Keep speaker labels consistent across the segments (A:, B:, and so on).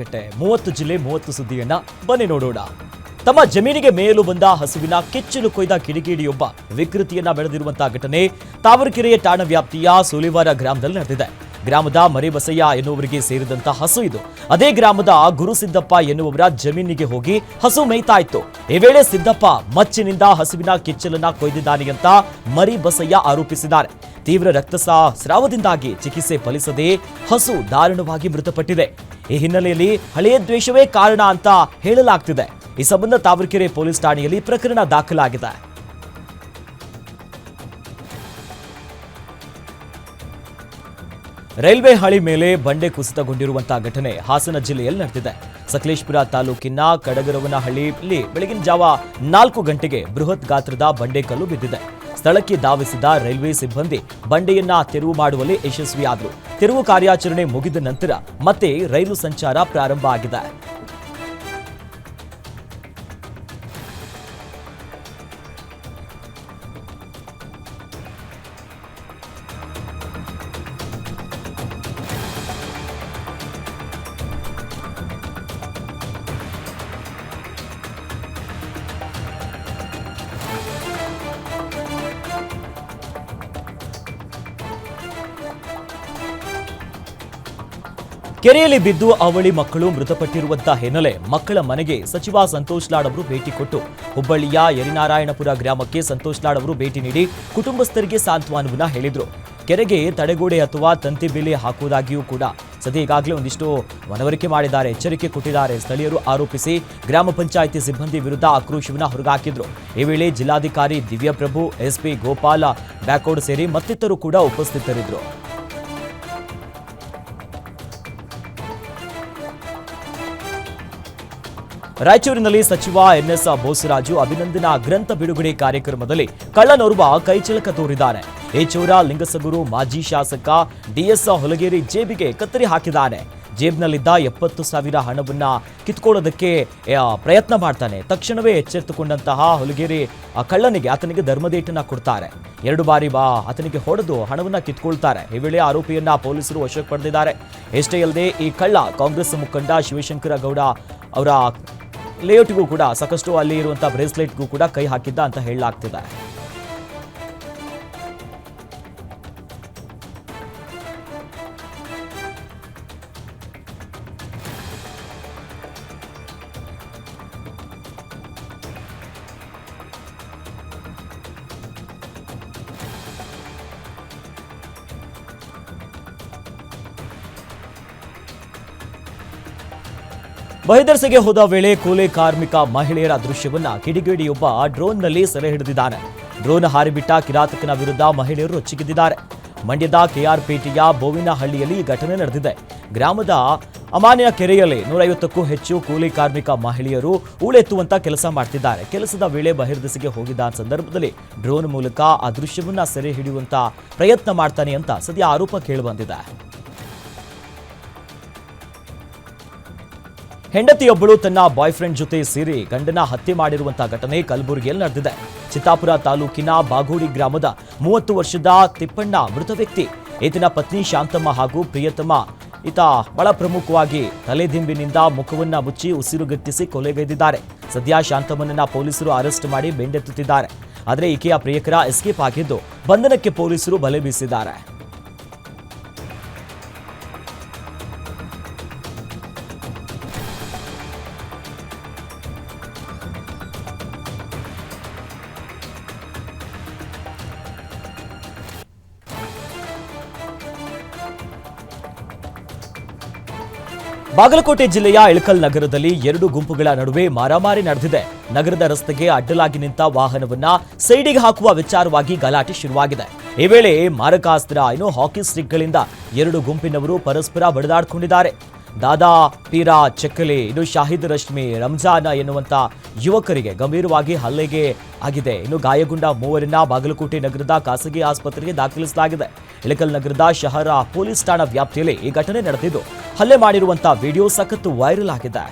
A: ಕಟ್ಟೆ. ಮೂವತ್ತು ಜಿಲ್ಲೆ, ಮೂವತ್ತು ಸುದ್ದಿಯನ್ನ ಬನ್ನಿ ನೋಡೋಣ. ತಮ್ಮ ಜಮೀನಿಗೆ ಮೇಲು ಬಂದ ಹಸುವಿನ ಕೆಚ್ಚಲು ಕೊಯ್ದ ಕಿಡಿಗೇಡಿಯೊಬ್ಬ ವಿಕೃತಿಯನ್ನ ಬೆಳೆದಿರುವಂತಹ ಘಟನೆ ತಾವರಕೆರೆಯ ಠಾಣ ವ್ಯಾಪ್ತಿಯ ಸೋಲಿವಾರ ಗ್ರಾಮದಲ್ಲಿ ನಡೆದಿದೆ. ಗ್ರಾಮದ ಮರಿಬಸಯ್ಯ ಎನ್ನುವರಿಗೆ ಸೇರಿದಂತ ಹಸು ಇದು. ಅದೇ ಗ್ರಾಮದ ಗುರುಸಿದ್ದಪ್ಪ ಎನ್ನುವರ ಜಮೀನಿಗೆ ಹೋಗಿ ಹಸು ಮೇಯ್ತಾ ಇತ್ತು ಈ ವೇಳೆ ಸಿದ್ದಪ್ಪ ಮಚ್ಚಿನಿಂದ ಹಸುವಿನ ಕೆಚ್ಚಲನ್ನ ಕೊಯ್ದಿದ್ದಾನೆ ಅಂತ ಮರಿಬಸಯ್ಯ ಆರೋಪಿಸಿದ್ದಾರೆ. ತೀವ್ರ ರಕ್ತಸ್ರಾ- ಸ್ರಾವದಿಂದಾಗಿ ಚಿಕಿತ್ಸೆ ಫಲಿಸದೆ ಹಸು ದಾರುಣವಾಗಿ ಮೃತಪಟ್ಟಿದೆ. ಈ ಹಿನ್ನೆಲೆಯಲ್ಲಿ ಹಳೆಯ ದ್ವೇಷವೇ ಕಾರಣ ಅಂತ ಹೇಳಲಾಗ್ತಿದೆ. ಈ ಸಂಬಂಧ ತಾವರಕೆರೆ ಪೊಲೀಸ್ ಠಾಣೆಯಲ್ಲಿ ಪ್ರಕರಣ ದಾಖಲಾಗಿದೆ. ರೈಲ್ವೆ ಹಳಿ ಮೇಲೆ ಬಂಡೆ ಕುಸಿತಗೊಂಡಿರುವಂತಹ ಘಟನೆ ಹಾಸನ ಜಿಲ್ಲೆಯಲ್ಲಿ ನಡೆದಿದೆ. ಸಕಲೇಶ್ಪುರ ತಾಲೂಕಿನ ಕಡಗರವನಹಳ್ಳಿಯಲ್ಲಿ ಬೆಳಗಿನ ಜಾವ ನಾಲ್ಕು ಗಂಟೆಗೆ ಬೃಹತ್ ಗಾತ್ರದ ಬಂಡೆ ಕಲ್ಲು ಬಿದ್ದಿದೆ. ಸ್ಥಳಕ್ಕೆ ಧಾವಿಸಿದ ರೈಲ್ವೆ ಸಿಬ್ಬಂದಿ ಬಂಡೆಯನ್ನ ತೆರವು ಮಾಡುವಲ್ಲಿ ಯಶಸ್ವಿಯಾದರು. ತೆರವು ಕಾರ್ಯಾಚರಣೆ ಮುಗಿದ ನಂತರ ಮತ್ತೆ ರೈಲು ಸಂಚಾರ ಪ್ರಾರಂಭ ಆಗಿದೆ. ಕೆರೆಯಲ್ಲಿ ಬಿದ್ದು ಅವಳಿ ಮಕ್ಕಳು ಮೃತಪಟ್ಟಿರುವಂತಹ ಹಿನ್ನೆಲೆ ಮಕ್ಕಳ ಮನೆಗೆ ಸಚಿವ ಸಂತೋಷ್ ಲಾಡ್ ಅವರು ಭೇಟಿ ಕೊಟ್ಟು ಹುಬ್ಬಳ್ಳಿಯ ಯರಿನಾರಾಯಣಪುರ ಗ್ರಾಮಕ್ಕೆ ಸಂತೋಷ್ ಲಾಡ್ ಅವರು ಭೇಟಿ ನೀಡಿ ಕುಟುಂಬಸ್ಥರಿಗೆ ಸಾಂತ್ವನವನ್ನ ಹೇಳಿದರು. ಕೆರೆಗೆ ತಡೆಗೋಡೆ ಅಥವಾ ತಂತಿ ಬೇಲಿ ಹಾಕುವುದಾಗಿಯೂ ಕೂಡ ಸದ್ಯ ಈಗಾಗಲೇ ಒಂದಿಷ್ಟು ಮನವರಿಕೆ ಮಾಡಿದ್ದಾರೆ, ಎಚ್ಚರಿಕೆ ಕೊಟ್ಟಿದ್ದಾರೆ. ಸ್ಥಳೀಯರು ಆರೋಪಿಸಿ ಗ್ರಾಮ ಪಂಚಾಯಿತಿ ಸಿಬ್ಬಂದಿ ವಿರುದ್ಧ ಆಕ್ರೋಶವನ್ನ ಹೊರಗಾಕಿದ್ರು. ಈ ವೇಳೆ ಜಿಲ್ಲಾಧಿಕಾರಿ ದಿವ್ಯಪ್ರಭು, ಎಸ್ಪಿ ಗೋಪಾಲ ಬ್ಯಾಕೋಡ್ ಸೇರಿ ಮತ್ತಿತರರು ಕೂಡ ಉಪಸ್ಥಿತರಿದ್ದರು. ರಾಯಚೂರಿನಲ್ಲಿ ಸಚಿವ ಎನ್ಎಸ್ ಬೋಸರಾಜು ಅಭಿನಂದನಾ ಗ್ರಂಥ ಬಿಡುಗಡೆ ಕಾರ್ಯಕ್ರಮದಲ್ಲಿ ಕಳ್ಳನೋರ್ವ ಕೈಚಳಕ ತೋರಿದ್ದಾನೆ ಏಚೂರ ಲಿಂಗಸಗೂರು ಮಾಜಿ ಶಾಸಕ ಡಿಎಸ್ ಹೊಲಗೇರಿ ಜೇಬಿಗೆ ಕತ್ತರಿ ಹಾಕಿದ್ದಾನೆ. ಜೇಬ್ನಲ್ಲಿದ್ದ ಎಪ್ಪತ್ತು ಸಾವಿರ ಹಣವನ್ನ ಕಿತ್ಕೊಳ್ಳೋದಕ್ಕೆ ಪ್ರಯತ್ನ ಮಾಡ್ತಾನೆ. ತಕ್ಷಣವೇ ಎಚ್ಚೆತ್ತುಕೊಂಡಂತಹ ಹೊಲಗೇರಿ ಕಳ್ಳನಿಗೆ ಆತನಿಗೆ ಧರ್ಮದೇಟನ್ನ ಕೊಡ್ತಾರೆ. ಎರಡು ಬಾರಿ ಬಾ, ಆತನಿಗೆ ಹೊಡೆದು ಹಣವನ್ನ ಕಿತ್ಕೊಳ್ತಾರೆ. ಈ ವೇಳೆ ಆರೋಪಿಯನ್ನ ಪೊಲೀಸರು ವಶಕ್ಕೆ ಪಡೆದಿದ್ದಾರೆ. ಎಷ್ಟೇ ಅಲ್ಲದೆ ಈ ಕಳ್ಳ ಕಾಂಗ್ರೆಸ್ ಮುಖಂಡ ಶಿವಶಂಕರ ಗೌಡ ಅವರ ಲೇಔಟ್ಗೂ ಕೂಡ ಸಾಕಷ್ಟು ಅಲ್ಲಿ ಇರುವಂತಹ ಬ್ರೇಸ್ಲೆಟ್ಗೂ ಕೂಡ ಕೈ ಹಾಕಿದ್ದ ಅಂತ ಹೇಳಲಾಗ್ತಿದೆ. ಬಹಿದರ್ಸೆಗೆ ಹೋದ ವೇಳೆ ಕೂಲಿ ಕಾರ್ಮಿಕ ಮಹಿಳೆಯರ ದೃಶ್ಯವನ್ನ ಕಿಡಿಗೇಡಿಯೊಬ್ಬ ಡ್ರೋನ್ನಲ್ಲಿ ಸೆರೆ ಹಿಡಿದಿದ್ದಾನೆ. ಡ್ರೋನ್ ಹಾರಿಬಿಟ್ಟ ಕಿರಾತಕನ ವಿರುದ್ಧ ಮಹಿಳೆಯರು ಚಿಗಿದಿದ್ದಾರೆ ಮಂಡ್ಯದ ಕೆಆರ್ಪೇಟೆಯ ಬೋವಿನಹಳ್ಳಿಯಲ್ಲಿ ಈ ಘಟನೆ ನಡೆದಿದೆ. ಗ್ರಾಮದ ಅಮಾನ್ಯ ಕೆರೆಯಲ್ಲಿ ನೂರೈವತ್ತಕ್ಕೂ ಹೆಚ್ಚು ಕೂಲಿ ಕಾರ್ಮಿಕ ಮಹಿಳೆಯರು ಉಳೆತ್ತುವಂತ ಕೆಲಸ ಮಾಡ್ತಿದ್ದಾರೆ. ಕೆಲಸದ ವೇಳೆ ಬಹಿರ್ದೆಸೆಗೆ ಹೋಗಿದ್ದ ಸಂದರ್ಭದಲ್ಲಿ ಡ್ರೋನ್ ಮೂಲಕ ಆ ದೃಶ್ಯವನ್ನ ಸೆರೆ ಹಿಡಿಯುವಂತ ಪ್ರಯತ್ನ ಮಾಡ್ತಾನೆ ಅಂತ ಸದ್ಯ ಆರೋಪ ಕೇಳಿಬಂದಿದೆ ಹೆಂಡತಿಯೊಬ್ಬಳು ತನ್ನ ಬಾಯ್ ಫ್ರೆಂಡ್ ಜೊತೆ ಸೇರಿ ಗಂಡನ ಹತ್ಯೆ ಮಾಡಿರುವಂತಹ ಘಟನೆ ಕಲಬುರಗಿಯಲ್ಲಿ ನಡೆದಿದೆ. ಚಿತ್ತಾಪುರ ತಾಲೂಕಿನ ಬಾಗೋಡಿ ಗ್ರಾಮದ ಮೂವತ್ತು ವರ್ಷದ ತಿಪ್ಪಣ್ಣ ಮೃತ ವ್ಯಕ್ತಿ. ಈತನ ಪತ್ನಿ ಶಾಂತಮ್ಮ ಹಾಗೂ ಪ್ರಿಯತಮ್ಮ ಈತ ಬಹಳ ಪ್ರಮುಖವಾಗಿ ತಲೆದಿಂಬಿನಿಂದ ಮುಖವನ್ನ ಮುಚ್ಚಿ ಉಸಿರುಗಟ್ಟಿಸಿ ಕೊಲೆಗೈದಿದ್ದಾರೆ ಸದ್ಯ ಶಾಂತಮ್ಮನನ್ನ ಪೊಲೀಸರು ಅರೆಸ್ಟ್ ಮಾಡಿ ಬೆಂಡೆತ್ತುತ್ತಿದ್ದಾರೆ. ಆದರೆ ಈಕೆಯ ಪ್ರಿಯಕರ ಎಸ್ಕೇಪ್ ಆಗಿದ್ದು ಬಂಧನಕ್ಕೆ ಪೊಲೀಸರು ಬಲೆ ಬೀಸಿದ್ದಾರೆ. ಬಾಗಲಕೋಟೆ ಜಿಲ್ಲೆಯ ಇಳಕಲ್ ನಗರದಲ್ಲಿ ಎರಡು ಗುಂಪುಗಳ ನಡುವೆ ಮಾರಾಮಾರಿ ನಡೆದಿದೆ. ನಗರದ ರಸ್ತೆಗೆ ಅಡ್ಡಲಾಗಿ ನಿಂತ ವಾಹನವನ್ನ ಸೈಡಿಗೆ ಹಾಕುವ ವಿಚಾರವಾಗಿ ಗಲಾಟೆ ಶುರುವಾಗಿದೆ. ಈ ವೇಳೆ ಮಾರಕಾಸ್ತ್ರ, ಇನ್ನು ಹಾಕಿ ಸ್ಟಿಕ್ಗಳಿಂದ ಎರಡು ಗುಂಪಿನವರು ಪರಸ್ಪರ ಬಡಿದಾಡಿಕೊಂಡಿದ್ದಾರೆ. ದಾದಾ, ಪೀರಾ, ಚಕ್ಕಲಿ, ಇನ್ನು ಶಾಹಿದ್ ರಶ್ಮಿ, ರಂಜಾನ ಎನ್ನುವಂತ ಯುವಕರಿಗೆ ಗಂಭೀರವಾಗಿ ಹಲ್ಲೆಗೆ ಆಗಿದೆ. ಇನ್ನು ಗಾಯಗೊಂಡ ಮೂವರನ್ನ ಬಾಗಲಕೋಟೆ ನಗರದ ಖಾಸಗಿ ಆಸ್ಪತ್ರೆಗೆ ದಾಖಲಿಸಲಾಗಿದೆ. ಇಳಕಲ್ ನಗರದ ಶಹರ ಪೊಲೀಸ್ ಠಾಣಾ ವ್ಯಾಪ್ತಿಯಲ್ಲಿ ಈ ಘಟನೆ ನಡೆದಿದ್ದು, ಹಲ್ಲೆ ಮಾಡಿರುವಂತಹ ವಿಡಿಯೋ ಸಖತ್ತು ವೈರಲ್ ಆಗಿದೆ.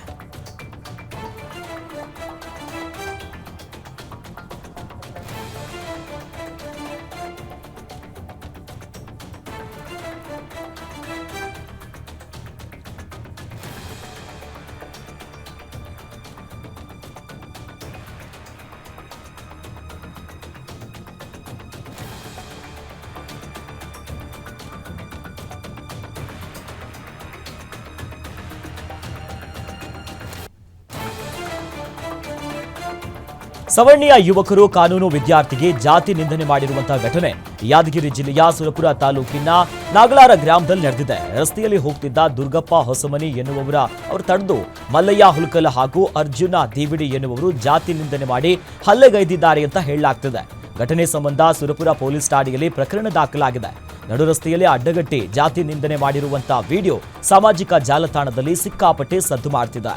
A: ಸವರ್ಣೀಯ ಯುವಕರು ಕಾನೂನು ವಿದ್ಯಾರ್ಥಿಗೆ ಜಾತಿ ನಿಂದನೆ ಮಾಡಿರುವಂತಹ ಘಟನೆ. ಯಾದಗಿರಿ ಜಿಲ್ಲೆಯ ಸುರಪುರ ತಾಲೂಕಿನ ನಾಗಲಾರ ಗ್ರಾಮದಲ್ಲಿ ನಡೆದಿದೆ. ರಸ್ತೆಯಲ್ಲಿ ಹೋಗ್ತಿದ್ದ ದುರ್ಗಪ್ಪ ಹೊಸಮನಿ ಎನ್ನುವವರ ಅವರು ತಡೆದು ಮಲ್ಲಯ್ಯ ಹುಲ್ಕಲ್ ಹಾಗೂ ಅರ್ಜುನ ದೇವಿಡಿ ಎನ್ನುವರು ಜಾತಿ ನಿಂದನೆ ಮಾಡಿ ಹಲ್ಲೆಗೈದಿದ್ದಾರೆ ಅಂತ ಹೇಳಲಾಗ್ತಿದೆ. ಘಟನೆ ಸಂಬಂಧ ಸುರಪುರ ಪೊಲೀಸ್ ಠಾಣೆಯಲ್ಲಿ ಪ್ರಕರಣ ದಾಖಲಾಗಿದೆ. ನಡು ರಸ್ತೆಯಲ್ಲಿ ಅಡ್ಡಗಟ್ಟಿ ಜಾತಿ ನಿಂದನೆ ಮಾಡಿರುವಂತಹ ವಿಡಿಯೋ ಸಾಮಾಜಿಕ ಜಾಲತಾಣದಲ್ಲಿ ಸಿಕ್ಕಾಪಟ್ಟೆ ಸದ್ದು ಮಾಡ್ತಿದೆ.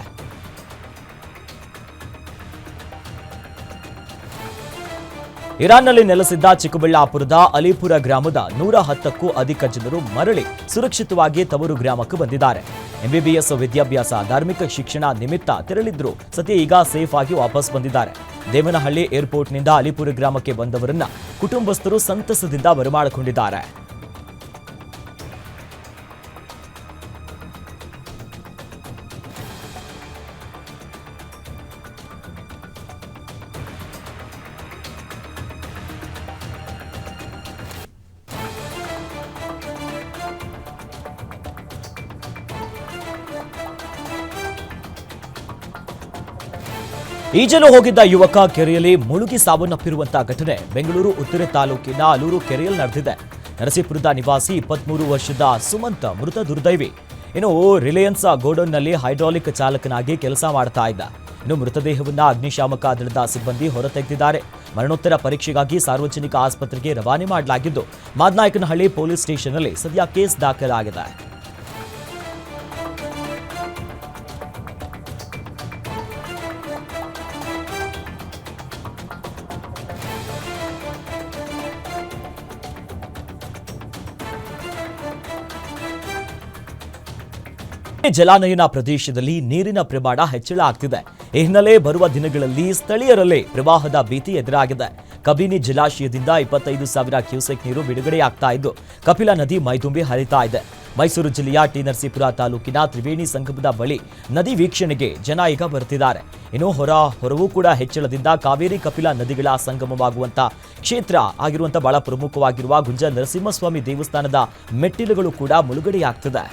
A: ಇರಾನ್ನಲ್ಲಿ ನೆಲೆಸಿದ್ದ ಚಿಕ್ಕಬಳ್ಳಾಪುರದ ಅಲಿಪುರ ಗ್ರಾಮದ ನೂರ ಹತ್ತಕ್ಕೂ ಅಧಿಕ ಜನರು ಮರಳಿ ಸುರಕ್ಷಿತವಾಗಿ ತವರು ಗ್ರಾಮಕ್ಕೆ ಬಂದಿದ್ದಾರೆ. ಎಂಬಿಬಿಎಸ್ ವಿದ್ಯಾಭ್ಯಾಸ, ಧಾರ್ಮಿಕ ಶಿಕ್ಷಣ ನಿಮಿತ್ತ ತೆರಳಿದ್ರು. ಸತಿ ಈಗ ಸೇಫ್ ಆಗಿ ವಾಪಸ್ ಬಂದಿದ್ದಾರೆ. ದೇವನಹಳ್ಳಿ ಏರ್ಪೋರ್ಟ್ನಿಂದ ಅಲಿಪುರ ಗ್ರಾಮಕ್ಕೆ ಬಂದವರನ್ನ ಕುಟುಂಬಸ್ಥರು ಸಂತಸದಿಂದ ಬರಮಾಡಿಕೊಂಡಿದ್ದಾರೆ ಈಜಲು ಹೋಗಿದ್ದ ಯುವಕ ಕೆರೆಯಲ್ಲಿ ಮುಳುಗಿ ಸಾವನ್ನಪ್ಪಿರುವಂತಹ ಘಟನೆ ಬೆಂಗಳೂರು, ಉತ್ತರ ತಾಲೂಕಿನ ಅಲೂರು ಕೆರೆಯಲ್ಲಿ ನಡೆದಿದೆ. ನರಸೀಪುರದ ನಿವಾಸಿ ಇಪ್ಪತ್ಮೂರು ವರ್ಷದ ಸುಮಂತ ಮೃತ ದುರ್ದೈವಿ. ಇನ್ನು ರಿಲಯನ್ಸ್ ಗೋಡೌನ್ನಲ್ಲಿ ಹೈಡ್ರಾಲಿಕ್ ಚಾಲಕನಾಗಿ ಕೆಲಸ ಮಾಡ್ತಾ ಇದ್ದ. ಇನ್ನು ಮೃತದೇಹವನ್ನು ಅಗ್ನಿಶಾಮಕ ದಳದ ಸಿಬ್ಬಂದಿ ಹೊರತೆಗೆದಿದ್ದಾರೆ. ಮರಣೋತ್ತರ ಪರೀಕ್ಷೆಗಾಗಿ ಸಾರ್ವಜನಿಕ ಆಸ್ಪತ್ರೆಗೆ ರವಾನೆ ಮಾಡಲಾಗಿದ್ದು, ಮಾದನಾಯಕನಹಳ್ಳಿ ಪೊಲೀಸ್ ಸ್ಟೇಷನ್ನಲ್ಲಿ ಸದ್ಯ ಕೇಸ್ ದಾಖಲಾಗಿದೆ. ಜಲಾನಯನ ಪ್ರದೇಶದಲ್ಲಿ ನೀರಿನ ಪ್ರಮಾಣ ಹೆಚ್ಚಳ ಆಗ್ತಿದೆ. ಈ ಹಿನ್ನೆಲೆ ಬರುವ ದಿನಗಳಲ್ಲಿ ಸ್ಥಳೀಯರಲ್ಲೇ ಪ್ರವಾಹದ ಭೀತಿ ಎದುರಾಗಿದೆ. ಕಬಿನಿ ಜಲಾಶಯದಿಂದ ಇಪ್ಪತ್ತೈದು ಸಾವಿರ ಕ್ಯೂಸೆಕ್ ನೀರು ಬಿಡುಗಡೆಯಾಗ್ತಾ ಇದ್ದು, ಕಪಿಲಾ ನದಿ ಮೈದುಂಬಿ ಹರಿತಾ ಇದೆ. ಮೈಸೂರು ಜಿಲ್ಲೆಯ ಟಿ ನರಸೀಪುರ ತಾಲೂಕಿನ ತ್ರಿವೇಣಿ ಸಂಗಮದ ಬಳಿ ನದಿ ವೀಕ್ಷಣೆಗೆ ಜನ ಈಗ ಬರುತ್ತಿದ್ದಾರೆ. ಇನ್ನು ಹೊರ ಹೊರವೂ ಕೂಡ ಹೆಚ್ಚಳದಿಂದ ಕಾವೇರಿ ಕಪಿಲಾ ನದಿಗಳ ಸಂಗಮವಾಗುವಂತಹ ಕ್ಷೇತ್ರ ಆಗಿರುವಂತಹ ಬಹಳ ಪ್ರಮುಖವಾಗಿರುವ ಗುಂಜ ನರಸಿಂಹಸ್ವಾಮಿ ದೇವಸ್ಥಾನದ ಮೆಟ್ಟಿಲುಗಳು ಕೂಡ ಮುಳುಗಡೆಯಾಗ್ತಿದೆ.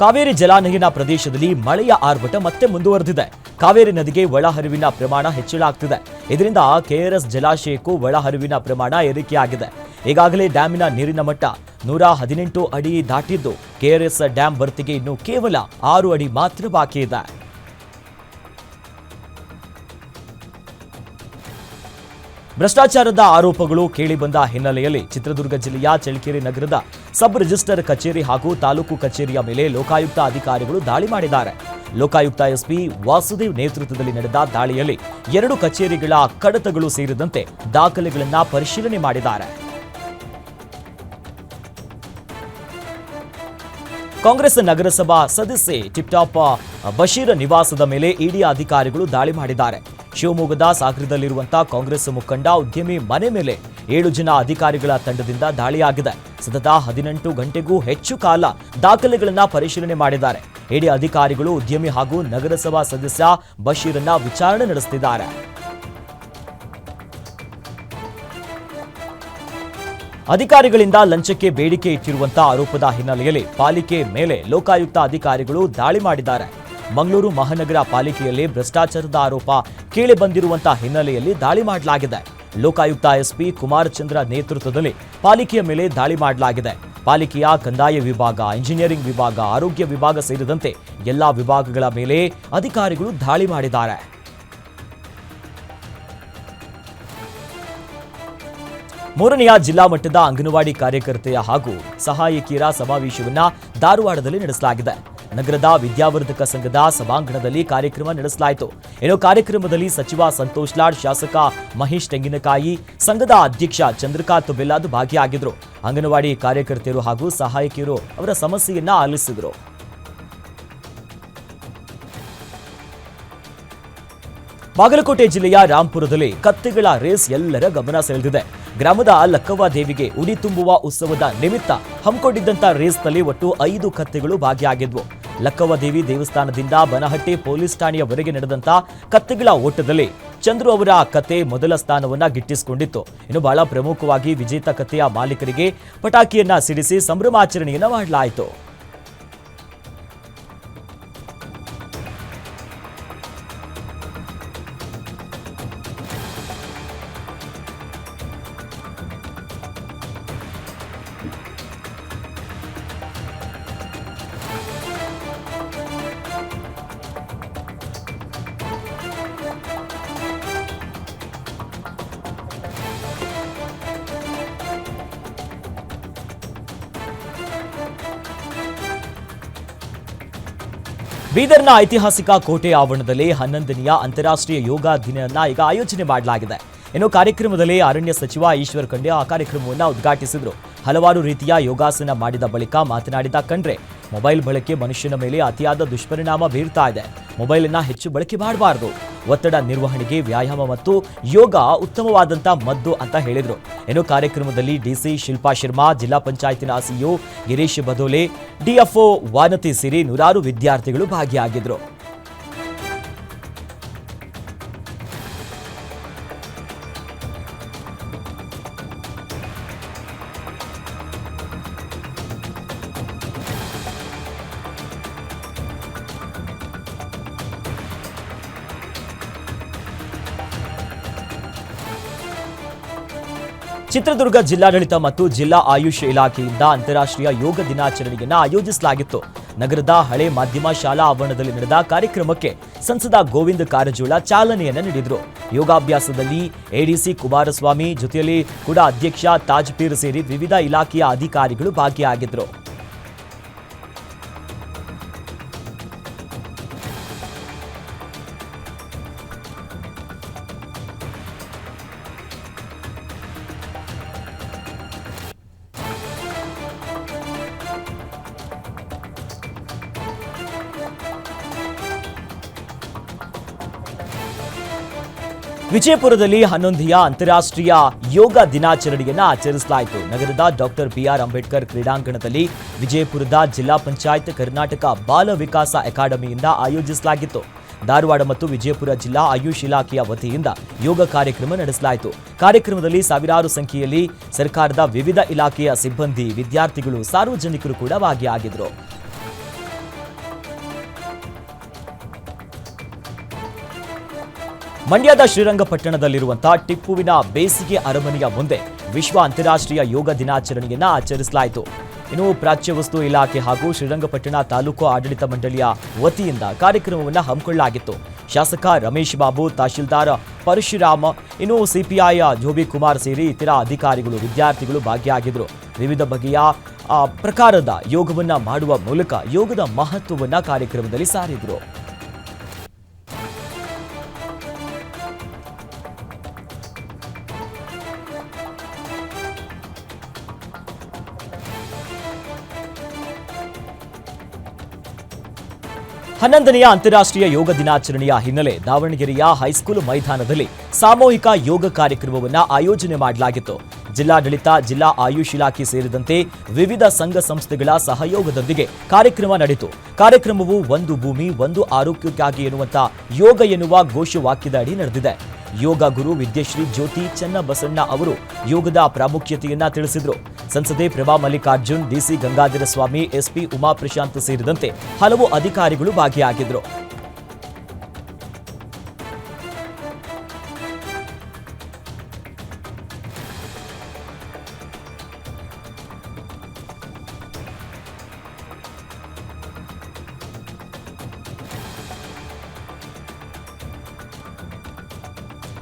A: ಕಾವೇರಿ ಜಲಾನಯನ ಪ್ರದೇಶದಲ್ಲಿ ಮಳೆಯ ಆರ್ಭಟ ಮತ್ತೆ ಮುಂದುವರೆದಿದೆ. ಕಾವೇರಿ ನದಿಗೆ ಒಳಹರಿವಿನ ಪ್ರಮಾಣ ಹೆಚ್ಚಳ ಆಗ್ತಿದೆ. ಇದರಿಂದ ಕೆಆರ್ಎಸ್ ಜಲಾಶಯಕ್ಕೂ ಒಳಹರಿವಿನ ಪ್ರಮಾಣ ಏರಿಕೆಯಾಗಿದೆ. ಈಗಾಗಲೇ ಡ್ಯಾಮಿನ ನೀರಿನ ಮಟ್ಟ ನೂರ ಹದಿನೆಂಟು ಅಡಿ ದಾಟಿದ್ದು ಕೆಆರ್ಎಸ್ ಡ್ಯಾಂ ಭರ್ತಿಗೆ ಇನ್ನು ಕೇವಲ ಆರು ಅಡಿ ಮಾತ್ರ ಬಾಕಿ ಇದೆ. ಭ್ರಷ್ಟಾಚಾರದ ಆರೋಪಗಳು ಕೇಳಿಬಂದ ಹಿನ್ನೆಲೆಯಲ್ಲಿ ಚಿತ್ರದುರ್ಗ ಜಿಲ್ಲೆಯ ಚಳ್ಳಕೆರೆ ನಗರದ ಸಬ್ ರಿಜಿಸ್ಟರ್ ಕಚೇರಿ ಹಾಗೂ ತಾಲೂಕು ಕಚೇರಿಯ ಮೇಲೆ ಲೋಕಾಯುಕ್ತ ಅಧಿಕಾರಿಗಳು ದಾಳಿ ಮಾಡಿದ್ದಾರೆ. ಲೋಕಾಯುಕ್ತ ಎಸ್ಪಿ ವಾಸುದೇವ್ ನೇತೃತ್ವದಲ್ಲಿ ನಡೆದ ದಾಳಿಯಲ್ಲಿ ಎರಡು ಕಚೇರಿಗಳ ಕಡತಗಳು ಸೇರಿದಂತೆ ದಾಖಲೆಗಳನ್ನ ಪರಿಶೀಲನೆ ಮಾಡಿದ್ದಾರೆ. ಕಾಂಗ್ರೆಸ್ ನಗರಸಭಾ ಸದಸ್ಯೆ ಟಿಪ್ಟಾಪ್ ಬಶೀರ್ ನಿವಾಸದ ಮೇಲೆ ಇಡಿ ಅಧಿಕಾರಿಗಳು ದಾಳಿ ಮಾಡಿದ್ದಾರೆ. ಶಿವಮೊಗ್ಗದ ಸಾಗರದಲ್ಲಿರುವಂತಹ ಕಾಂಗ್ರೆಸ್ ಮುಖಂಡ ಉದ್ಯಮಿ ಮನೆ ಮೇಲೆ ಏಳು ಜನ ಅಧಿಕಾರಿಗಳ ತಂಡದಿಂದ ದಾಳಿಯಾಗಿದೆ. ಸತತ ಹದಿನೆಂಟು ಗಂಟೆಗೂ ಹೆಚ್ಚು ಕಾಲ ದಾಖಲೆಗಳನ್ನ ಪರಿಶೀಲನೆ ಮಾಡಿದ್ದಾರೆ. ಇಡಿ ಅಧಿಕಾರಿಗಳು ಉದ್ಯಮಿ ಹಾಗೂ ನಗರಸಭಾ ಸದಸ್ಯ ಬಶೀರನ್ನ ವಿಚಾರಣೆ ನಡೆಸುತ್ತಿದ್ದಾರೆ. ಅಧಿಕಾರಿಗಳಿಂದ ಲಂಚಕ್ಕೆ ಬೇಡಿಕೆ ಇಟ್ಟಿರುವಂತಹ ಆರೋಪದ ಹಿನ್ನೆಲೆಯಲ್ಲಿ ಪಾಲಿಕೆ ಮೇಲೆ ಲೋಕಾಯುಕ್ತ ಅಧಿಕಾರಿಗಳು ದಾಳಿ ಮಾಡಿದ್ದಾರೆ. ಮಂಗಳೂರು ಮಹಾನಗರ ಪಾಲಿಕೆಯಲ್ಲಿ ಭ್ರಷ್ಟಾಚಾರದ ಆರೋಪ ಕೇಳಿ ಬಂದಿರುವಂತಹ ಹಿನ್ನೆಲೆಯಲ್ಲಿ ದಾಳಿ ಮಾಡಲಾಗಿದೆ. ಲೋಕಾಯುಕ್ತ ಎಸ್ಪಿ ಕುಮಾರ್ ಚಂದ್ರ ನೇತೃತ್ವದಲ್ಲಿ ಪಾಲಿಕೆಯ ಮೇಲೆ ದಾಳಿ ಮಾಡಲಾಗಿದೆ. ಪಾಲಿಕೆಯ ಕಂದಾಯ ವಿಭಾಗ, ಇಂಜಿನಿಯರಿಂಗ್ ವಿಭಾಗ, ಆರೋಗ್ಯ ವಿಭಾಗ ಸೇರಿದಂತೆ ಎಲ್ಲಾ ವಿಭಾಗಗಳ ಮೇಲೆ ಅಧಿಕಾರಿಗಳು ದಾಳಿ ಮಾಡಿದ್ದಾರೆ. ಮೂರನೆಯ ಜಿಲ್ಲಾ ಮಟ್ಟದ ಅಂಗನವಾಡಿ ಕಾರ್ಯಕರ್ತೆಯ ಹಾಗೂ ಸಹಾಯಕಿಯರ ಸಮಾವೇಶವನ್ನು ಧಾರವಾಡದಲ್ಲಿ ನಡೆಸಲಾಗಿದೆ. ನಗರದ ವಿದ್ಯಾವರ್ಧಕ ಸಂಘದ ಸಭಾಂಗಣದಲ್ಲಿ ಕಾರ್ಯಕ್ರಮ ನಡೆಸಲಾಯಿತು. ಇನ್ನು ಕಾರ್ಯಕ್ರಮದಲ್ಲಿ ಸಚಿವ ಸಂತೋಷ್ ಲಾಡ್, ಶಾಸಕ ಮಹೇಶ್ ತೆಂಗಿನಕಾಯಿ, ಸಂಘದ ಅಧ್ಯಕ್ಷ ಚಂದ್ರಕಾಂತ್ ಬೆಲ್ಲಾದ್ ಭಾಗಿಯಾಗಿದ್ದರು. ಅಂಗನವಾಡಿ ಕಾರ್ಯಕರ್ತೆಯರು ಹಾಗೂ ಸಹಾಯಕಿಯರು ಅವರ ಸಮಸ್ಯೆಯನ್ನ ಆಲಿಸಿದರು. ಬಾಗಲಕೋಟೆ ಜಿಲ್ಲೆಯ ರಾಂಪುರದಲ್ಲಿ ಕತ್ತೆಗಳ ರೇಸ್ ಎಲ್ಲರ ಗಮನ ಸೆಳೆದಿದೆ. ಗ್ರಾಮದ ಲಕ್ಕವ್ವ ದೇವಿಗೆ ಉಡಿ ತುಂಬುವ ಉತ್ಸವದ ನಿಮಿತ್ತ ಹಮ್ಮಿಕೊಂಡಿದ್ದಂಥ ರೇಸ್ನಲ್ಲಿ ಒಟ್ಟು ಐದು ಕತ್ತೆಗಳು ಭಾಗಿಯಾಗಿದ್ವು. ಲಕ್ಕವ್ವ ದೇವಿ ದೇವಸ್ಥಾನದಿಂದ ಬನಹಟ್ಟಿ ಪೊಲೀಸ್ ಠಾಣೆಯವರೆಗೆ ನಡೆದಂತ ಕತ್ತೆಗಳ ಓಟದಲ್ಲಿ ಚಂದ್ರು ಅವರ ಕತೆ ಮೊದಲ ಸ್ಥಾನವನ್ನ ಗಿಟ್ಟಿಸಿಕೊಂಡಿತ್ತು. ಇನ್ನು ಬಹಳ ಪ್ರಮುಖವಾಗಿ ವಿಜೇತ ಕತೆಯ ಮಾಲೀಕರಿಗೆ ಪಟಾಕಿಯನ್ನ ಸಿಡಿಸಿ ಸಂಭ್ರಮಾಚರಣೆಯನ್ನ ಮಾಡಲಾಯಿತು. ಬೀದರ್ನ ಐತಿಹಾಸಿಕ ಕೋಟೆ ಆವರಣದಲ್ಲಿ ಹನ್ನೊಂದನೆಯ ಅಂತಾರಾಷ್ಟ್ರೀಯ ಯೋಗ ದಿನವನ್ನು ಈಗ ಆಯೋಜನೆ ಮಾಡಲಾಗಿದೆ. ಇನ್ನು ಕಾರ್ಯಕ್ರಮದಲ್ಲಿ ಅರಣ್ಯ ಸಚಿವ ಈಶ್ವರ್ ಖಂಡ್ಯ ಆ ಕಾರ್ಯಕ್ರಮವನ್ನು ಉದ್ಘಾಟಿಸಿದರು. ಹಲವಾರು ರೀತಿಯ ಯೋಗಾಸನ ಮಾಡಿದ ಬಳಿಕ ಮಾತನಾಡಿದ ಖಂಡ್ರೆ, ಮೊಬೈಲ್ ಬಳಕೆ ಮನುಷ್ಯನ ಮೇಲೆ ಅತಿಯಾದ ದುಷ್ಪರಿಣಾಮ ಬೀರ್ತಾ ಇದೆ. ಮೊಬೈಲನ್ನ ಹೆಚ್ಚು ಬಳಕೆ ಮಾಡಬಾರದು. ಒತ್ತಡ ನಿರ್ವಹಣೆಗೆ ವ್ಯಾಯಾಮ ಮತ್ತು ಯೋಗ ಉತ್ತಮವಾದಂಥ ಮದ್ದು ಅಂತ ಹೇಳಿದರು. ಇನ್ನು ಕಾರ್ಯಕ್ರಮದಲ್ಲಿ ಡಿಸಿ ಶಿಲ್ಪಾ ಶರ್ಮಾ, ಜಿಲ್ಲಾ ಪಂಚಾಯತಿನ ಸಿಇಒ ಗಿರೀಶ್ ಬದೋಲೆ, ಡಿಎಫ್ಒ ವಾನತಿ ಸೇರಿ ನೂರಾರು ವಿದ್ಯಾರ್ಥಿಗಳು ಭಾಗಿಯಾಗಿದ್ರು. ಚಿತ್ರದುರ್ಗ ಜಿಲ್ಲಾಡಳಿತ ಮತ್ತು ಜಿಲ್ಲಾ ಆಯುಷ್ ಇಲಾಖೆಯಿಂದ ಅಂತಾರಾಷ್ಟ್ರೀಯ ಯೋಗ ದಿನಾಚರಣೆಯನ್ನು ಆಯೋಜಿಸಲಾಗಿತ್ತು. ನಗರದ ಹಳೆ ಮಾಧ್ಯಮ ಶಾಲಾ ಆವರಣದಲ್ಲಿ ನಡೆದ ಕಾರ್ಯಕ್ರಮಕ್ಕೆ ಸಂಸದ ಗೋವಿಂದ ಕಾರಜೋಳ ಚಾಲನೆಯನ್ನು ನೀಡಿದರು. ಯೋಗಾಭ್ಯಾಸದಲ್ಲಿ ಎಡಿಸಿ ಕುಮಾರಸ್ವಾಮಿ ಜೊತೆಯಲ್ಲಿ ಕೂಡ ಅಧ್ಯಕ್ಷ ತಾಜ್ ಪೀರ್ ಸೇರಿ ವಿವಿಧ ಇಲಾಖೆಯ ಅಧಿಕಾರಿಗಳು ಭಾಗಿಯಾಗಿದ್ದರು ವಿಜಯಪುರದಲ್ಲಿ ಹನ್ನೊಂದಿಯ ಅಂತಾರಾಷ್ಟ್ರೀಯ ಯೋಗ ದಿನಾಚರಣೆಯನ್ನು ಆಚರಿಸಲಾಯಿತು. ನಗರದ ಡಾಕ್ಟರ್ ಬಿಆರ್ ಅಂಬೇಡ್ಕರ್ ಕ್ರೀಡಾಂಗಣದಲ್ಲಿ ವಿಜಯಪುರದ ಜಿಲ್ಲಾ ಪಂಚಾಯತ್ ಕರ್ನಾಟಕ ಬಾಲ ವಿಕಾಸ ಅಕಾಡೆಮಿಯಿಂದ ಆಯೋಜಿಸಲಾಗಿತ್ತು. ಧಾರವಾಡ ಮತ್ತು ವಿಜಯಪುರ ಜಿಲ್ಲಾ ಆಯುಷ್ ಇಲಾಖೆಯ ವತಿಯಿಂದ ಯೋಗ ಕಾರ್ಯಕ್ರಮ ನಡೆಸಲಾಯಿತು. ಕಾರ್ಯಕ್ರಮದಲ್ಲಿ ಸಾವಿರಾರು ಸಂಖ್ಯೆಯಲ್ಲಿ ಸರ್ಕಾರದ ವಿವಿಧ ಇಲಾಖೆಯ ಸಿಬ್ಬಂದಿ, ವಿದ್ಯಾರ್ಥಿಗಳು, ಸಾರ್ವಜನಿಕರು ಕೂಡ ಭಾಗಿಯಾಗಿದ್ದರು. ಮಂಡ್ಯದ ಶ್ರೀರಂಗಪಟ್ಟಣದಲ್ಲಿರುವಂತಹ ಟಿಪ್ಪುವಿನ ಬೇಸಿಗೆ ಅರಮನೆಯ ಮುಂದೆ ವಿಶ್ವ ಅಂತಾರಾಷ್ಟ್ರೀಯ ಯೋಗ ದಿನಾಚರಣೆಯನ್ನ ಆಚರಿಸಲಾಯಿತು. ಇನ್ನು ಪ್ರಾಚ್ಯ ವಸ್ತು ಇಲಾಖೆ ಹಾಗೂ ಶ್ರೀರಂಗಪಟ್ಟಣ ತಾಲೂಕು ಆಡಳಿತ ಮಂಡಳಿಯ ವತಿಯಿಂದ ಕಾರ್ಯಕ್ರಮವನ್ನು ಹಮ್ಮಿಕೊಳ್ಳಲಾಗಿತ್ತು. ಶಾಸಕ ರಮೇಶ್ ಬಾಬು, ತಹಶೀಲ್ದಾರ್ ಪರಶುರಾಮ, ಇನ್ನು ಸಿಪಿಐ ಜೋಬಿ ಕುಮಾರ್ ಸೇರಿ ಇತರ ಅಧಿಕಾರಿಗಳು, ವಿದ್ಯಾರ್ಥಿಗಳು ಭಾಗಿಯಾಗಿದ್ದರು ವಿವಿಧ ಬಗೆಯ ಪ್ರಕಾರದ ಯೋಗವನ್ನ ಮಾಡುವ ಮೂಲಕ ಯೋಗದ ಮಹತ್ವವನ್ನು ಕಾರ್ಯಕ್ರಮದಲ್ಲಿ ಸಾರಿದ್ರು. ಹನ್ನೊಂದನೆಯ ಅಂತಾರಾಷ್ಟ್ರೀಯ ಯೋಗ ದಿನಾಚರಣೆಯ ಹಿನ್ನೆಲೆ ದಾವಣಗೆರೆಯ ಹೈಸ್ಕೂಲ್ ಮೈದಾನದಲ್ಲಿ ಸಾಮೂಹಿಕ ಯೋಗ ಕಾರ್ಯಕ್ರಮವನ್ನು ಆಯೋಜನೆ ಮಾಡಲಾಗಿತ್ತು. ಜಿಲ್ಲಾಡಳಿತ, ಜಿಲ್ಲಾ ಆಯುಷ್ ಇಲಾಖೆ ಸೇರಿದಂತೆ ವಿವಿಧ ಸಂಘ ಸಂಸ್ಥೆಗಳ ಸಹಯೋಗದೊಂದಿಗೆ ಕಾರ್ಯಕ್ರಮ ನಡೆಯಿತು. ಕಾರ್ಯಕ್ರಮವು ಒಂದು ಭೂಮಿ, ಒಂದು ಆರೋಗ್ಯಕ್ಕಾಗಿ ಎನ್ನುವಂತ ಯೋಗ ಎನ್ನುವ ಘೋಷವಾಕ್ಯದ ಅಡಿ ನಡೆದಿದೆ. ಯೋಗ ಗುರು ವಿದ್ಯಶ್ರೀ ಜ್ಯೋತಿ ಚನ್ನಬಸಣ್ಣ ಅವರು ಯೋಗದ ಪ್ರಾಮುಖ್ಯತೆಯನ್ನ ತಿಳಿಸಿದರು. ಸಂಸದೆ ಪ್ರಭಾ ಮಲ್ಲಿಕಾರ್ಜುನ್ ಡಿಸಿ ಗಂಗಾಧರ ಸ್ವಾಮಿ ಎಸ್ಪಿ ಉಮಾ ಪ್ರಶಾಂತ್ ಸೇರಿದಂತೆ ಹಲವು ಅಧಿಕಾರಿಗಳು ಭಾಗಿಯಾಗಿದ್ದರು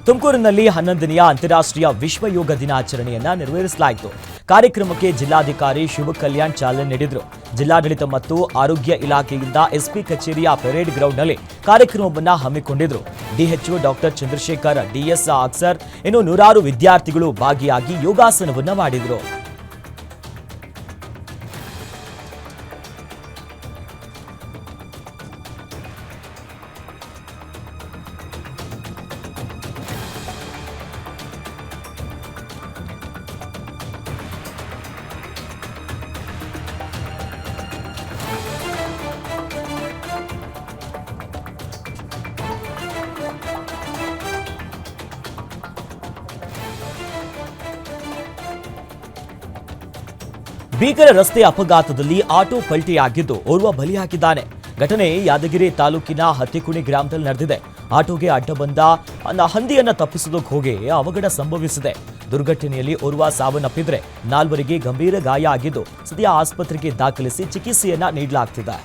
A: ತುಮಕೂರಿನಲ್ಲಿ ಹನ್ನೊಂದನೆಯ ಅಂತಾರಾಷ್ಟ್ರೀಯ ವಿಶ್ವ ಯೋಗ ದಿನಾಚರಣೆಯನ್ನ ನೆರವೇರಿಸಲಾಯಿತು. ಕಾರ್ಯಕ್ರಮಕ್ಕೆ ಜಿಲ್ಲಾಧಿಕಾರಿ ಶಿವ ಕಲ್ಯಾಣ್ ಚಾಲನೆ ನೀಡಿದರು. ಜಿಲ್ಲಾಡಳಿತ ಮತ್ತು ಆರೋಗ್ಯ ಇಲಾಖೆಯಿಂದ ಎಸ್ಪಿ ಕಚೇರಿಯ ಪೆರೇಡ್ ಗ್ರೌಂಡ್ನಲ್ಲಿ ಕಾರ್ಯಕ್ರಮವನ್ನು ಹಮ್ಮಿಕೊಂಡಿದ್ರು. DHO doctor Chandrashekhar DS Aksar, ಇನ್ನು ನೂರಾರು ವಿದ್ಯಾರ್ಥಿಗಳು ಭಾಗಿಯಾಗಿ ಯೋಗಾಸನವನ್ನು ಮಾಡಿದರು. ಭೀಕರ ರಸ್ತೆ ಅಪಘಾತದಲ್ಲಿ ಆಟೋ ಪಲ್ಟಿಯಾಗಿದ್ದು ಓರ್ವ ಬಲಿಯಾಗಿದ್ದಾನೆ. ಘಟನೆ ಯಾದಗಿರಿ ತಾಲೂಕಿನ ಹತ್ತಿಕುಣಿ ಗ್ರಾಮದಲ್ಲಿ ನಡೆದಿದೆ. ಆಟೋಗೆ ಅಡ್ಡ ಬಂದ ಹಂದಿಯನ್ನು ಹಂದಿಯನ್ನ ತಪ್ಪಿಸೋದಕ್ಕೆ ಹೋಗಿ ಅವಘಡ ಸಂಭವಿಸಿದೆ. ದುರ್ಘಟನೆಯಲ್ಲಿ ಓರ್ವ ಸಾವನ್ನಪ್ಪಿದ್ರೆ ನಾಲ್ವರಿಗೆ ಗಂಭೀರ ಗಾಯ ಆಗಿದ್ದು ಸದ್ಯ ಆಸ್ಪತ್ರೆಗೆ ದಾಖಲಿಸಿ ಚಿಕಿತ್ಸೆಯನ್ನ ನೀಡಲಾಗ್ತಿದೆ.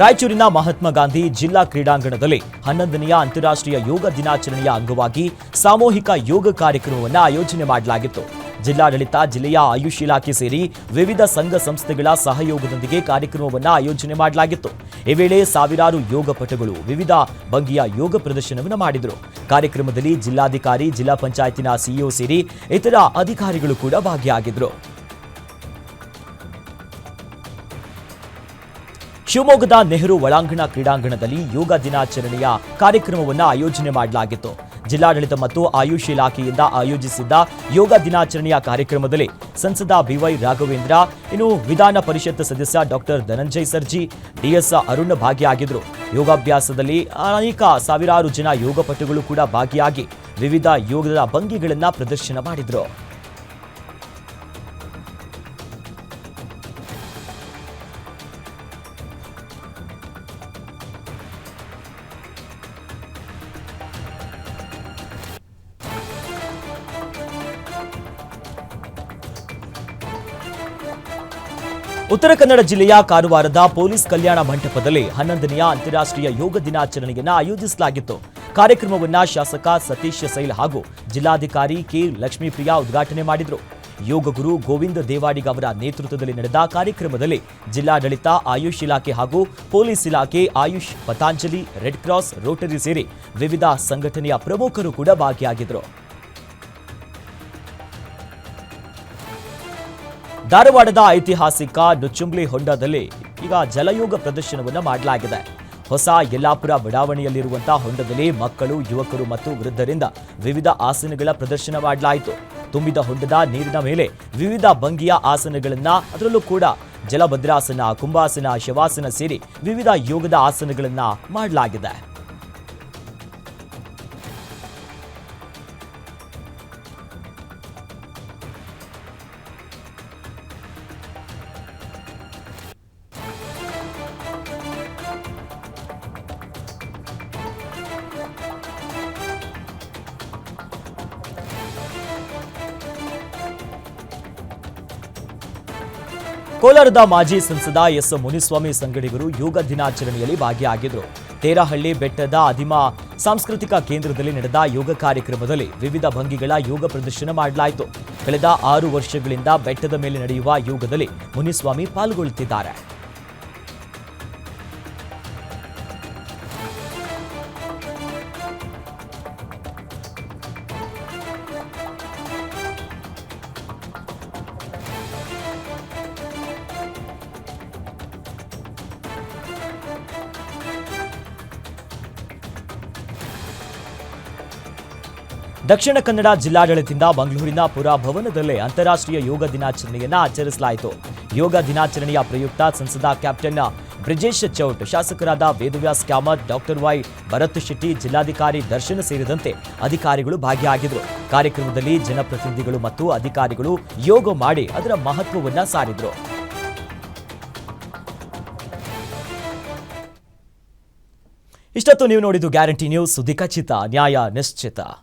A: ರಾಯಚೂರಿನ ಮಹಾತ್ಮ ಗಾಂಧಿ ಜಿಲ್ಲಾ ಕ್ರೀಡಾಂಗಣದಲ್ಲಿ ಹನ್ನೊಂದನೆಯ ಅಂತಾರಾಷ್ಟ್ರೀಯ ಯೋಗ ದಿನಾಚರಣೆಯ ಅಂಗವಾಗಿ ಸಾಮೂಹಿಕ ಯೋಗ ಕಾರ್ಯಕ್ರಮವನ್ನು ಆಯೋಜನೆ ಮಾಡಲಾಗಿತ್ತು. ಜಿಲ್ಲಾಡಳಿತ, ಜಿಲ್ಲೆಯ ಆಯುಷ್ ಇಲಾಖೆ ಸೇರಿ ವಿವಿಧ ಸಂಘ ಸಂಸ್ಥೆಗಳ ಸಹಯೋಗದೊಂದಿಗೆ ಕಾರ್ಯಕ್ರಮವನ್ನು ಆಯೋಜನೆ ಮಾಡಲಾಗಿತ್ತು. ಈ ವೇಳೆ ಸಾವಿರಾರು ಯೋಗಪಟುಗಳು ವಿವಿಧ ಬಗೆಯ ಯೋಗ ಪ್ರದರ್ಶನವನ್ನು ಮಾಡಿದರು. ಕಾರ್ಯಕ್ರಮದಲ್ಲಿ ಜಿಲ್ಲಾಧಿಕಾರಿ, ಜಿಲ್ಲಾ ಪಂಚಾಯತಿನ ಸಿಇಒ ಸೇರಿ ಇತರ ಅಧಿಕಾರಿಗಳು ಕೂಡ ಭಾಗಿಯಾಗಿದ್ದರು ಶಿವಮೊಗ್ಗದ ನೆಹರು ಒಳಾಂಗಣ ಕ್ರೀಡಾಂಗಣದಲ್ಲಿ ಯೋಗ ದಿನಾಚರಣೆಯ ಕಾರ್ಯಕ್ರಮವನ್ನು ಆಯೋಜನೆ ಮಾಡಲಾಗಿತ್ತು. ಜಿಲ್ಲಾಡಳಿತ ಮತ್ತು ಆಯುಷ್ ಇಲಾಖೆಯಿಂದ ಆಯೋಜಿಸಿದ್ದ ಯೋಗ ದಿನಾಚರಣೆಯ ಕಾರ್ಯಕ್ರಮದಲ್ಲಿ ಸಂಸದ ಬಿವೈ ರಾಘವೇಂದ್ರ, ಇನ್ನು ವಿಧಾನ ಪರಿಷತ್ ಸದಸ್ಯ ಡಾಕ್ಟರ್ ಧನಂಜಯ್ ಸರ್ಜಿ ಡಿಎಸ್ ಅರುಣ್ ಭಾಗಿಯಾಗಿದ್ದರು. ಯೋಗಾಭ್ಯಾಸದಲ್ಲಿ ಅನೇಕ ಸಾವಿರಾರು ಜನ ಯೋಗಪಟುಗಳು ಕೂಡ ಭಾಗಿಯಾಗಿ ವಿವಿಧ ಯೋಗದ ಭಂಗಿಗಳನ್ನು ಪ್ರದರ್ಶನ ಮಾಡಿದರು. ಉತ್ತರ ಕನ್ನಡ ಜಿಲ್ಲೆಯ ಕಾರವಾರದ ಪೊಲೀಸ್ ಕಲ್ಯಾಣ ಮಂಟಪದಲ್ಲಿ ಹನ್ನೊಂದನೆಯ ಅಂತಾರಾಷ್ಟ್ರೀಯ ಯೋಗ ದಿನಾಚರಣೆಯನ್ನು ಆಯೋಜಿಸಲಾಗಿತ್ತು. ಕಾರ್ಯಕ್ರಮವನ್ನ ಶಾಸಕ ಸತೀಶ್ ಸೈಲ್ ಹಾಗೂ ಜಿಲ್ಲಾಧಿಕಾರಿ ಕೆ ಲಕ್ಷ್ಮೀಪ್ರಿಯಾ ಉದ್ಘಾಟನೆ ಮಾಡಿದರು. ಯೋಗ ಗುರು ಗೋವಿಂದ ದೇವಾಡಿಗ ಅವರ ನೇತೃತ್ವದಲ್ಲಿ ನಡೆದ ಕಾರ್ಯಕ್ರಮದಲ್ಲಿ ಜಿಲ್ಲಾಡಳಿತ, ಆಯುಷ್ ಇಲಾಖೆ ಹಾಗೂ ಪೊಲೀಸ್ ಇಲಾಖೆ AYUSH, Patanjali, red cross, Rotary ಸೇರಿ ವಿವಿಧ ಸಂಘಟನೆಯ ಪ್ರಮುಖರು ಕೂಡ ಭಾಗಿಯಾಗಿದ್ದರು ಧಾರವಾಡದ ಐತಿಹಾಸಿಕ ನುಚ್ಚುಂಬ್ಲಿ ಹೊಂಡದಲ್ಲಿ ಈಗ ಜಲಯೋಗ ಪ್ರದರ್ಶನವನ್ನು ಮಾಡಲಾಗಿದೆ. ಹೊಸ ಯಲ್ಲಾಪುರ ಬಡಾವಣೆಯಲ್ಲಿರುವಂತಹ ಹೊಂಡದಲ್ಲಿ ಮಕ್ಕಳು, ಯುವಕರು ಮತ್ತು ವೃದ್ಧರಿಂದ ವಿವಿಧ ಆಸನಗಳ ಪ್ರದರ್ಶನ ಮಾಡಲಾಯಿತು. ತುಂಬಿದ ಹೊಂಡದ ನೀರಿನ ಮೇಲೆ ವಿವಿಧ ಭಂಗಿಯ ಆಸನಗಳನ್ನ ಅದರಲ್ಲೂ ಕೂಡ ಜಲಭದ್ರಾಸನ, ಕುಂಭಾಸನ, ಶವಾಸನ ಸೇರಿ ವಿವಿಧ ಯೋಗದ ಆಸನಗಳನ್ನ ಮಾಡಲಾಗಿದೆ. ಕೋಲಾರದ ಮಾಜಿ ಸಂಸದ ಎಸ್ ಮುನಿಸ್ವಾಮಿ ಸಂಗಡಿಗರು ಯೋಗ ದಿನಾಚರಣೆಯಲ್ಲಿ ಭಾಗಿಯಾಗಿದ್ದರು ತೇರಹಳ್ಳಿ ಬೆಟ್ಟದ ಅಧಿಮ ಸಾಂಸ್ಕೃತಿಕ ಕೇಂದ್ರದಲ್ಲಿ ನಡೆದ ಯೋಗ ಕಾರ್ಯಕ್ರಮದಲ್ಲಿ ವಿವಿಧ ಭಂಗಿಗಳ ಯೋಗ ಪ್ರದರ್ಶನ ಮಾಡಲಾಯಿತು. ಕಳೆದ ಆರು ವರ್ಷಗಳಿಂದ ಬೆಟ್ಟದ ಮೇಲೆ ನಡೆಯುವ ಯೋಗದಲ್ಲಿ ಮುನಿಸ್ವಾಮಿ ಪಾಲ್ಗೊಳ್ಳುತ್ತಿದ್ದಾರೆ. ದಕ್ಷಿಣ ಕನ್ನಡ ಜಿಲ್ಲಾಡಳಿತದಿಂದ ಮಂಗಳೂರಿನ ಪುರಾಭವನದಲ್ಲೇ ಅಂತಾರಾಷ್ಟ್ರೀಯ ಯೋಗ ದಿನಾಚರಣೆಯನ್ನು ಆಚರಿಸಲಾಯಿತು. ಯೋಗ ದಿನಾಚರಣೆಯ ಪ್ರಯುಕ್ತ ಸಂಸದ ಕ್ಯಾಪ್ಟನ್ ಬ್ರಿಜೇಶ್ ಚೌಟ್, ಶಾಸಕರಾದ ವೇದವ್ಯಾಸ್ ಕಾಮತ್ ಡಾಕ್ಟರ್ ವೈ ಭರತ್ ಶೆಟ್ಟಿ, ಜಿಲ್ಲಾಧಿಕಾರಿ ದರ್ಶನ್ ಸೇರಿದಂತೆ ಅಧಿಕಾರಿಗಳು ಭಾಗಿಯಾಗಿದ್ದರು ಕಾರ್ಯಕ್ರಮದಲ್ಲಿ ಜನಪ್ರತಿನಿಧಿಗಳು ಮತ್ತು ಅಧಿಕಾರಿಗಳು ಯೋಗ ಮಾಡಿ ಅದರ ಮಹತ್ವವನ್ನು ಸಾರಿದರು. ಇಷ್ಟೊತ್ತು ನೀವು ನೋಡಿದ್ದು ಗ್ಯಾರಂಟಿ ನ್ಯೂಸ್ ಸುದ್ದಿ ಖಚಿತ, ನ್ಯಾಯ ನಿಶ್ಚಿತ.